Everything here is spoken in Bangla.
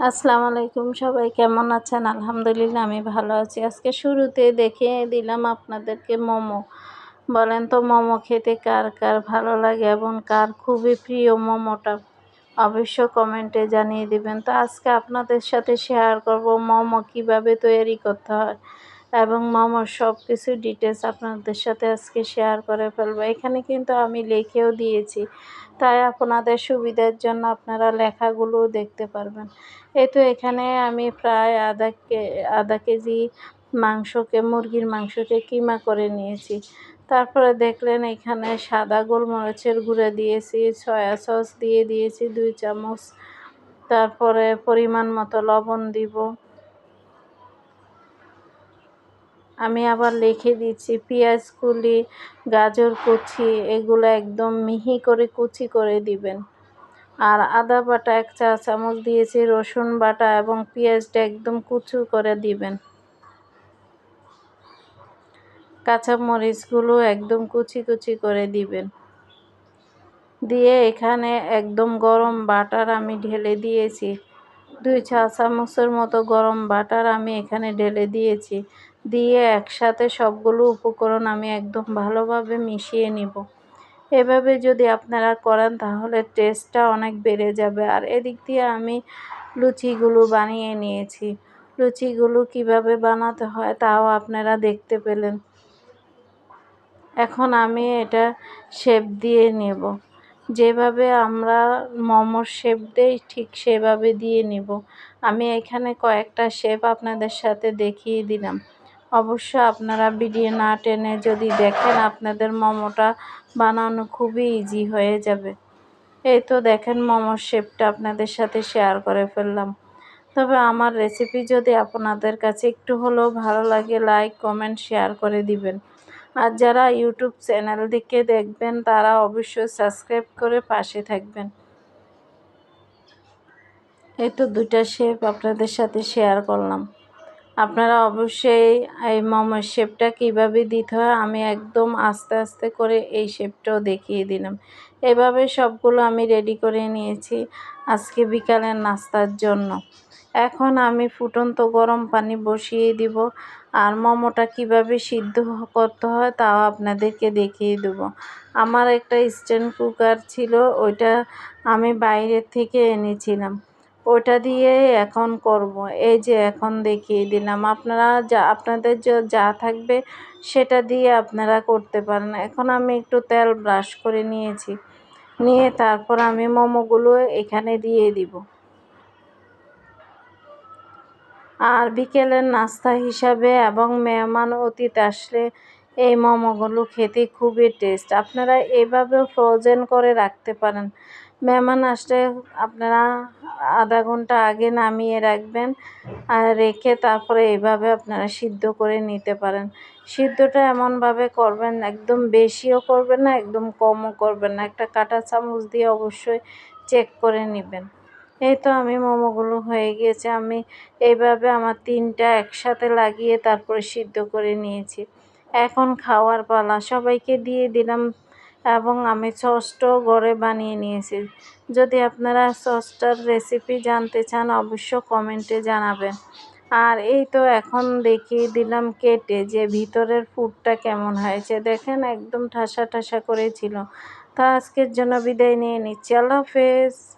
আসসালামু আলাইকুম সবাই, কেমন আছেন? আলহামদুলিল্লাহ, আমি ভালো আছি। আজকে শুরুতে দেখে দিলাম আপনাদেরকে মোমো। বলেন তো, মোমো খেতে কার কার ভালো লাগে এবং কার খুবই প্রিয় মোমোটা? অবশ্য কমেন্টে জানিয়ে দিবেন। তো আজকে আপনাদের সাথে শেয়ার করব মোমো কীভাবে তৈরি করতে হয়। এবং মোমোর সব কিছু ডিটেলস আপনাদের সাথে আজকে শেয়ার করে ফেলব। এখানে কিন্তু আমি লিখেও দিয়েছি। তাই আপনাদের সুবিধার জন্য আপনারা লেখাগুলোও দেখতে পারবেন। এই তো এখানে আমি প্রায় আধা কে, আধা কেজি মাংসকে, মুরগির মাংসকে কিমা করে নিয়েছি। তারপরে দেখলেন এখানে সাদা গোলমরিচের গুঁড়া দিয়েছি সয়া সস দিয়ে দিয়েছি, দুই চামচ। তারপরে পরিমাণ মতো লবণ দিব। আমি আবার লিখে দিচ্ছি, পেঁয়াজ, কুলি, গাজর, কুচি, এগুলো একদম মিহি করে কুচি করে দিবেন। আর আদা বাটা এক চা চামচ দিয়েছি, রসুন বাটা এবং পেঁয়াজটা একদম কুচু করে দিবেন। কাঁচা মরিচগুলো একদম কুচি কুচি করে দিবেন। দিয়ে এখানে একদম গরম বাটার আমি ঢেলে দিয়েছি। দুই চা চামচের মতো গরম বাটার আমি এখানে ঢেলে দিয়েছি। দিয়ে একসাথে সবগুলো উপকরণ আমি একদম ভালোভাবে মিশিয়ে নিব। এভাবে যদি আপনারা করেন তাহলে টেস্টটা অনেক বেড়ে যাবে। আর এদিক দিয়ে আমি লুচিগুলো বানিয়ে নিয়েছি। লুচিগুলো কীভাবে বানাতে হয় তাও আপনারা দেখতে পেলেন। এখন আমি এটা শেপ দিয়ে নেব। যেভাবে আমরা মোমোর শেপ দেই ঠিক সেভাবে দিয়ে নেব। আমি এখানে কয়েকটা শেপ আপনাদের সাথে দেখিয়ে দিলাম। অবশ্য আপনারা ভিডিও না টেনে যদি দেখেন, আপনাদের মোমোটা বানানো খুবই ইজি হয়ে যাবে। এই তো দেখেন মোমোর শেপটা আপনাদের সাথে শেয়ার করে ফেললাম। তবে আমার রেসিপি যদি আপনাদের কাছে একটু হলেও ভালো লাগে লাইক কমেন্ট শেয়ার করে দিবেন। আর যারা ইউটিউব চ্যানেল দিকে দেখবেন, তারা অবশ্যই সাবস্ক্রাইব করে পাশে থাকবেন। এই তো দুটা শেপ আপনাদের সাথে শেয়ার করলাম। আপনারা অবশ্যই এই মোমোর শেপটা কীভাবে দিতে হয়, আমি একদম আস্তে আস্তে করে এই শেপটাও দেখিয়ে দিলাম। এভাবে সবগুলো আমি রেডি করে নিয়েছি আজকে বিকালের নাস্তার জন্য। এখন আমি ফুটন্ত গরম পানি বসিয়ে দিব আর মোমোটা কীভাবে সিদ্ধ করতে হয় তাও আপনাদেরকে দেখিয়ে দেব। আমার একটা স্ট্যান্ড কুকার ছিল, ওইটা আমি বাইরের থেকে এনেছিলাম। ওটা দিয়ে এখন করব। এই যে এখন দেখিয়ে দিলাম। আপনারা যা, আপনাদের যা থাকবে সেটা দিয়ে আপনারা করতে পারেন। এখন আমি একটু তেল ব্রাশ করে নিয়েছি। নিয়ে তারপর আমি মোমোগুলো এখানে দিয়ে দিব। আর বিকেলের নাস্তা হিসাবে এবং মেহমান অতীত আসলে এই মোমোগুলো খেতে খুবই টেস্ট। আপনারা এভাবেও ফ্রোজেন করে রাখতে পারেন। মেহমান আসলে আপনারা আধা ঘণ্টা আগে নামিয়ে রাখবেন আর রেখে তারপরে এইভাবে আপনারা সিদ্ধ করে নিতে পারেন। সিদ্ধটা এমনভাবে করবেন, একদম বেশিও করবেন না, একদম কমও করবেন না। একটা কাটা চামচ দিয়ে অবশ্যই চেক করে নেবেন। এই তো আমি মোমোগুলো হয়ে গিয়েছে, আমি এইভাবে আমার তিনটা একসাথে লাগিয়ে তারপরে সিদ্ধ করে নিয়েছি। এখন খাওয়ার পালা, সবাইকে দিয়ে দিলাম। এবং আমি সসটাও ঘরে বানিয়ে নিয়েছি। যদি আপনারা সসটার রেসিপি জানতে চান, অবশ্য কমেন্টে জানাবেন। আর এই তো এখন দেখিয়ে দিলাম কেটে, যে ভিতরের ফুডটা কেমন হয়েছে। দেখেন একদম ঠাসা ঠাসা করেছিল তা আজকের জন্য বিদায় নিয়ে নিচ্ছি। আল্লাহ হাফেজ।